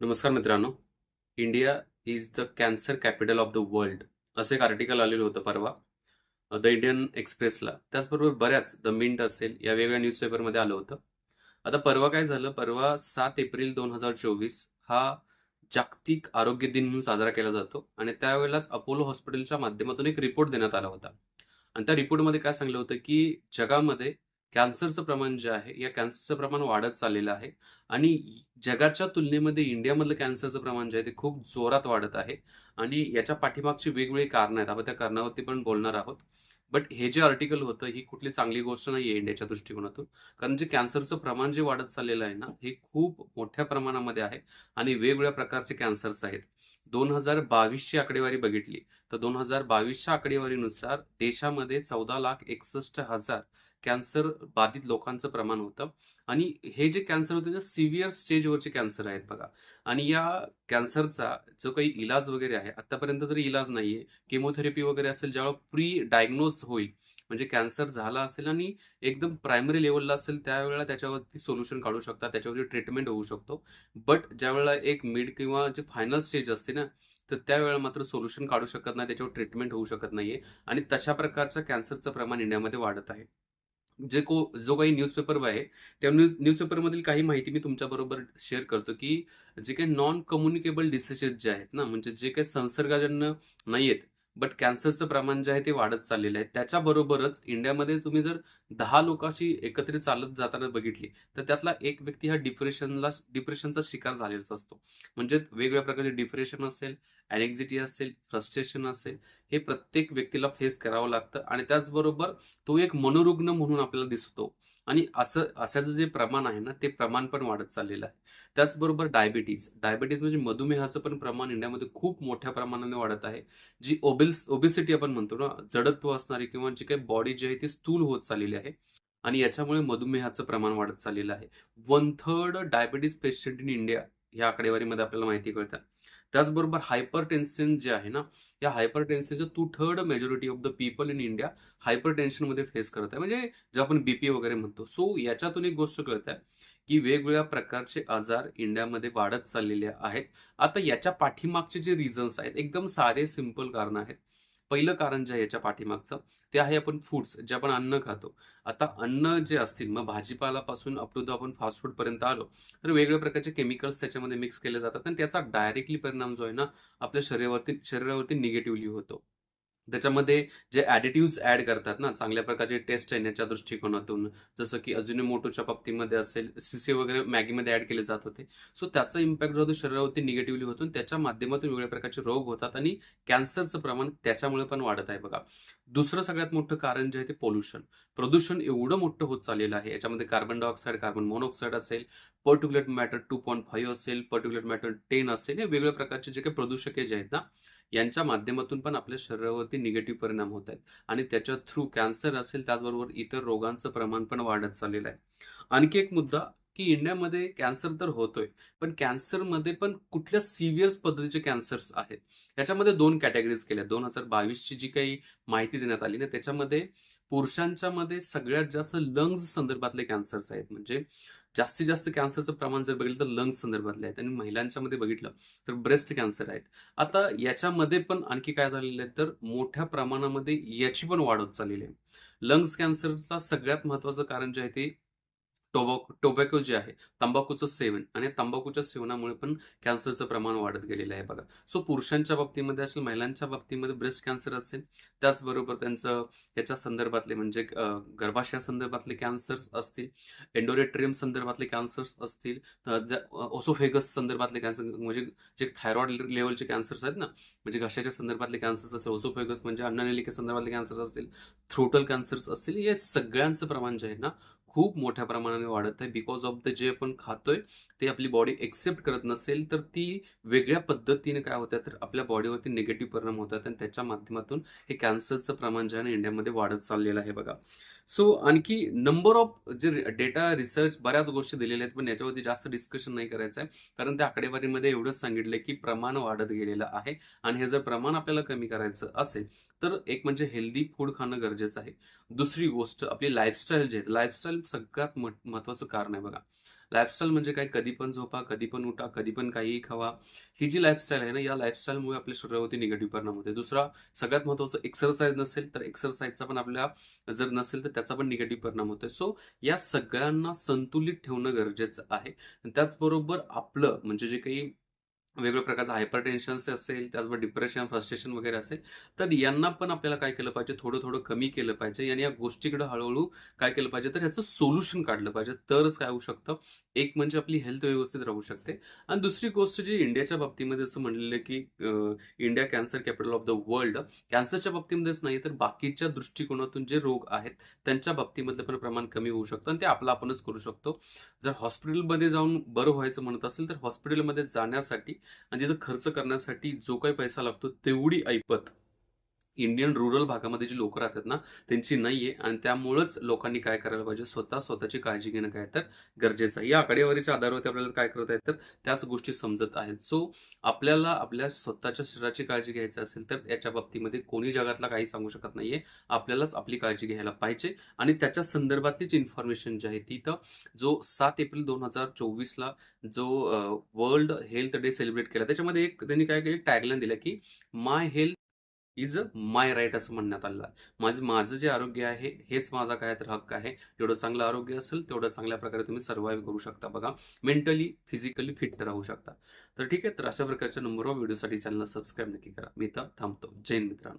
नमस्कार मित्रांनो. India is the cancer capital of the world असं एक आर्टिकल आलेलं होतं परवा द इंडियन एक्सप्रेसला त्याचबरोबर बऱ्याच द मिंट असेल या वेगळ्या न्यूजपेपरमध्ये आलं होतं. आता परवा काय झालं? परवा सात एप्रिल दोन हजार चोवीस हा जागतिक आरोग्य दिन म्हणून साजरा केला जातो आणि त्यावेळेलाच अपोलो हॉस्पिटलच्या माध्यमातून एक रिपोर्ट देण्यात आला होता. आणि त्या रिपोर्टमध्ये काय सांगलं होतं की जगामध्ये कॅन्सरचं प्रमाण जे आहे या कॅन्सरचं प्रमाण वाढत चाललेलं आहे. आणि जगाच्या तुलनेमध्ये इंडियामधलं कॅन्सरचं प्रमाण जे आहे ते खूप जोरात वाढत आहे. आणि याच्या पाठीमागची वेगवेगळी कारणं आहेत. आपण त्या कारणावरती पण बोलणार आहोत. बट हे जे आर्टिकल होतं ही कुठली चांगली गोष्ट नाही आहे इंडियाच्या दृष्टिकोनातून. कारण जे कॅन्सरचं प्रमाण जे वाढत चाललेलं आहे ना हे खूप मोठ्या प्रमाणामध्ये आहे आणि वेगवेगळ्या प्रकारचे कॅन्सर्स आहेत. दोन हजार बावीसची आकडेवारी बघितली तर दोन हजार बावीसच्या आकडेवारीनुसार देशामध्ये चौदा लाख एकसष्ट हजार कॅन्सर बाधित लोकांचं प्रमाण होतं. आणि हे जे कॅन्सर होते ते सिव्हिअर स्टेजवरचे कॅन्सर आहेत बघा. आणि या कॅन्सरचा जो काही इलाज वगैरे आहे आतापर्यंत तरी इलाज नाही आहे केमोथेरपी वगैरे असेल ज्यावेळेला प्री डायग्नोज होईल म्हणजे कॅन्सर झाला असेल आणि एकदम प्रायमरी लेवलला असेल त्यावेळेला त्याच्यावरती सोल्युशन काढू शकता त्याच्यावरती ट्रीटमेंट होऊ शकतो. बट ज्यावेळेला एक मिड किंवा जे फायनल स्टेज असते ना तर त्यावेळेला मात्र सोल्युशन काढू शकत नाही त्याच्यावर ट्रीटमेंट होऊ शकत नाहीये. आणि तशा प्रकारच्या कॅन्सरचं प्रमाण इंडियामध्ये वाढत आहे. जे को जो काही न्यूजपेपर आहे त्या न्यूज न्यूजपेपरमधील काही माहिती मी तुमच्याबरोबर शेअर करतो की जे काही नॉन कम्युनिकेबल डिसिजेस जे आहेत ना म्हणजे जे काही संसर्गजन्य नाही आहेत बट कॅन्सरचं प्रमाण जे आहे ते वाढत चाललेलं आहे. त्याच्याबरोबरच इंडियामध्ये तुम्ही जर दहा लोकांशी एकत्रित चालत जाताना बघितली तर त्यातला एक व्यक्ती हा डिप्रेशनला डिप्रेशनचा शिकार झालेलाच असतो. म्हणजे वेगवेगळ्या प्रकारचे डिप्रेशन असेल अनेक्झिटी असेल फ्रस्ट्रेशन असेल हे प्रत्येक व्यक्तीला फेस करावं लागतं. आणि त्याचबरोबर तो एक मनोरुग्ण म्हणून आपल्याला दिसतो. आणि असं असाचं जे प्रमाण आहे ना ते प्रमाण पण वाढत चाललेलं आहे. त्याचबरोबर डायबिटीज डायबिटीज म्हणजे मधुमेहाचं पण प्रमाण इंडियामध्ये खूप मोठ्या प्रमाणाने वाढत आहे. जी ओबिल्स ओबेसिटी आपण म्हणतो ना जडत्व असणारी किंवा जी काही बॉडी जी आहे ती स्थूल होत चाललेली आहे. आणि याच्यामुळे मधुमेहाचं प्रमाण वाढत चाललेलं आहे. One third diabetes patient in India या आकडेवारीमध्ये आपल्याला माहिती कळतं त्याचबरोबर हायपर टेन्शन जे आहे ना या हायपर टेन्शनचं two third majority of the people in India hyper टेन्शनमध्ये फेस करत आहे. म्हणजे जे आपण बीपी वगैरे म्हणतो. सो याच्यातून एक गोष्ट कळत आहे की वेगवेगळ्या प्रकारचे आजार इंडियामध्ये वाढत चाललेले आहेत. आता याच्या पाठीमागचे जे रिझन्स आहेत एकदम साधे सिंपल कारण आहेत. पहिलं कारण जे आहे याच्या पाठीमागचं ते आहे आपण फूड्स जे आपण अन्न खातो. आता अन्न जे असतील मग भाजीपालापासून अप टू द आपण फास्ट फूडपर्यंत आलो तर वेगवेगळ्या प्रकारचे केमिकल्स त्याच्यामध्ये मिक्स केले जातात आणि त्याचा डायरेक्टली परिणाम जो आहे ना आपल्या शरीरावरती शरीरावरती निगेटिव्हली होतो. त्याच्यामध्ये जे ॲडिटिव्ज ॲड करतात ना चांगल्या प्रकारचे टेस्ट येण्याच्या दृष्टिकोनातून. जसं की अजिनोमोटोच्या बाबतीमध्ये असेल सीसी वगैरे मॅगीमध्ये ॲड केले जात होते. सो त्याचा इम्पॅक्ट जो होतो शरीरावरती निगेटिव्हली होतो आणि त्याच्या माध्यमातून वेगळ्या प्रकारचे रोग होतात आणि कॅन्सरचं प्रमाण त्याच्यामुळे पण वाढत आहे बघा. दुसरं सगळ्यात मोठं कारण जे आहे ते पोल्युशन प्रदूषण एवढं मोठं होत चाललेलं आहे. याच्यामध्ये कार्बन डायऑक्साईड कार्बन मोनॉक्साईड असेल particular matter two point five असेल पर्टिक्युलर मॅटर टेन असेल हे वेगवेगळ्या प्रकारचे जे काही प्रदूषके जे आहेत ना यांच्या माध्यमातून पण आपल्या शरीरावरती निगेटिव्ह परिणाम होत आहेत. आणि त्याच्या थ्रू कॅन्सर असेल त्याचबरोबर इतर रोगांचं प्रमाण पण वाढत चाललेलं आहे. आणखी एक मुद्दा की इंडियामध्ये कॅन्सर तर होतोय पण कॅन्सरमध्ये पण कुठल्या सिव्हिअर्स पद्धतीचे कॅन्सर्स आहेत? याच्यामध्ये दोन कॅटेगरीज केल्या. दोन हजार बावीसची जी काही माहिती देण्यात आली ना त्याच्यामध्ये पुरुषांच्या मध्ये सगळ्यात जास्त लंग्स संदर्भातले कॅन्सर्स आहेत. म्हणजे जास्तीत जास्त कॅन्सरचं प्रमाण जर बघितलं तर लंग्स संदर्भातले आहेत आणि महिलांच्या मध्ये बघितलं तर ब्रेस्ट कॅन्सर आहेत. आता याच्यामध्ये पण आणखी काय झालेलं आहे? तर मोठ्या प्रमाणामध्ये याची पण वाढ होत चाललेली आहे. लंग्स कॅन्सरचा सगळ्यात महत्वाचं कारण जे आहे ते टोबॅको टोबॅको जे आहे तंबाखूचं सेवन आणि तंबाखूच्या सेवनामुळे पण कॅन्सरचं प्रमाण वाढत गेलेलं आहे बघा. सो पुरुषांच्या बाबतीमध्ये असेल महिलांच्या बाबतीमध्ये ब्रेस्ट कॅन्सर असेल त्याचबरोबर त्यांचं याच्या संदर्भातले म्हणजे गर्भाशया संदर्भातले कॅन्सर्स असतील एन्डोरेट्रियम संदर्भातले कॅन्सर्स असतील ओसोफेगस संदर्भातले कॅन्सर म्हणजे जे थायरॉइड लेवलचे कॅन्सर्स आहेत ना म्हणजे घशाच्या संदर्भातले कॅन्सर्स असेल ओसोफेगस म्हणजे अन्ननलिके संदर्भातले कॅन्सर्स असतील थ्रोटल कॅन्सर्स असतील या सगळ्यांचं प्रमाण जे आहे ना खूप मोठ्या प्रमाणाने वाढत आहे. बिकॉज ऑफ द जे आपण खातोय ते आपली बॉडी एक्सेप्ट करत नसेल तर ती वेगळ्या पद्धतीने काय होत्या तर आपल्या बॉडीवरती निगेटिव्ह परिणाम होतात. आणि त्याच्या माध्यमातून हे कॅन्सरचं प्रमाण जे आहे ना इंडियामध्ये वाढत चाललेलं आहे बघा. सो आणखी नंबर ऑफ जे डेटा रिसर्च बऱ्याच गोष्टी दिलेल्या आहेत पण याच्यावरती जास्त डिस्कशन नाही करायचं आहे. कारण त्या आकडेवारीमध्ये एवढंच सांगितलं की प्रमाण वाढत गेलेलं आहे आणि हे जर प्रमाण आपल्याला कमी करायचं असेल तर एक म्हणजे हेल्दी फूड खाणं गरजेचं आहे. दुसरी गोष्ट आपली लाईफस्टाईल जे आहे लाईफस्टाईल सगळ्यात महत्वाचं कारण आहे बघा. लाईफस्टाईल म्हणजे काय? कधी पण झोपा कधी पण उठा कधी पण काहीही खावा. ही जी लाईफस्टाईल आहे ना या लाईफस्टाईलमुळे आपल्या शरीरावरती निगेटिव्ह परिणाम होते दुसरा सगळ्यात महत्त्वाचं एक्सरसाइज नसेल तर एक्सरसाइजचा पण आपल्या जर नसेल तर त्याचा पण निगेटिव्ह परिणाम होतो सो या सगळ्यांना संतुलित ठेवणं गरजेचं आहे. त्याचबरोबर आपलं म्हणजे जे काही वेगवेगळ्या प्रकारचं हायपर टेन्शन्स असेल त्याचबरोबर डिप्रेशन फ्रस्ट्रेशन वगैरे असेल तर यांना पण आपल्याला काय केलं पाहिजे? थोडं थोडं कमी केलं पाहिजे. आणि या गोष्टीकडे हळूहळू काय केलं पाहिजे? तर ह्याचं सोल्युशन काढलं पाहिजे. तरच काय होऊ शकतं? एक म्हणजे आपली हेल्थ व्यवस्थित राहू शकते. आणि दुसरी गोष्ट जी इंडियाच्या बाबतीमध्ये असं म्हणलेलं की India cancer capital of the world कॅन्सरच्या बाबतीमध्येच नाही तर बाकीच्या दृष्टिकोनातून जे रोग आहेत त्यांच्या बाबतीमधलं पण प्रमाण कमी होऊ शकतं. आणि ते आपलं आपणच करू शकतो. जर हॉस्पिटलमध्ये जाऊन बरं व्हायचं म्हणत असेल तर हॉस्पिटलमध्ये जाण्यासाठी आणि तिथं खर्च करण्यासाठी जो काही पैसा लागतो तेवढी ऐपत. इंडियन रुरल भागामध्ये जी लोक राहतात ना त्यांची नाही आहे आणि त्यामुळंच लोकांनी काय करायला पाहिजे? स्वतः स्वतःची काळजी घेणं काय तर गरजेचं आहे. या आकडेवारीच्या आधारावरती आपल्याला काय करत आहेत तर त्याच गोष्टी समजत आहेत. सो आपल्याला आपल्या स्वतःच्या शरीराची काळजी घ्यायची असेल तर याच्या बाबतीमध्ये कोणी जगातला काही सांगू शकत नाहीये. आपल्यालाच आपली काळजी घ्यायला पाहिजे. आणि त्याच्या संदर्भातलीच इन्फॉर्मेशन जी आहे ती तर जो सात एप्रिल दोन हजार चोवीसला जो वर्ल्ड हेल्थ डे सेलिब्रेट केला त्याच्यामध्ये एक त्यांनी काय केलं? टॅगलाईन दिला की my health is my right असं म्हणण्यात आलेलं आहे माझं माझं जे आरोग्य आहे हेच माझा काय तर हक्क आहे. जेवढं चांगलं आरोग्य असेल तेवढं चांगल्या प्रकारे तुम्ही सर्व्हाइव्ह करू शकता. बघा मेंटली फिजिकली फिट राहू शकता. तर ठीक आहे तर अशा प्रकारच्या नंबर व्हिडिओसाठी चॅनलला सबस्क्राईब नक्की करा. मी तर थांबतो. जैन मित्रांनो.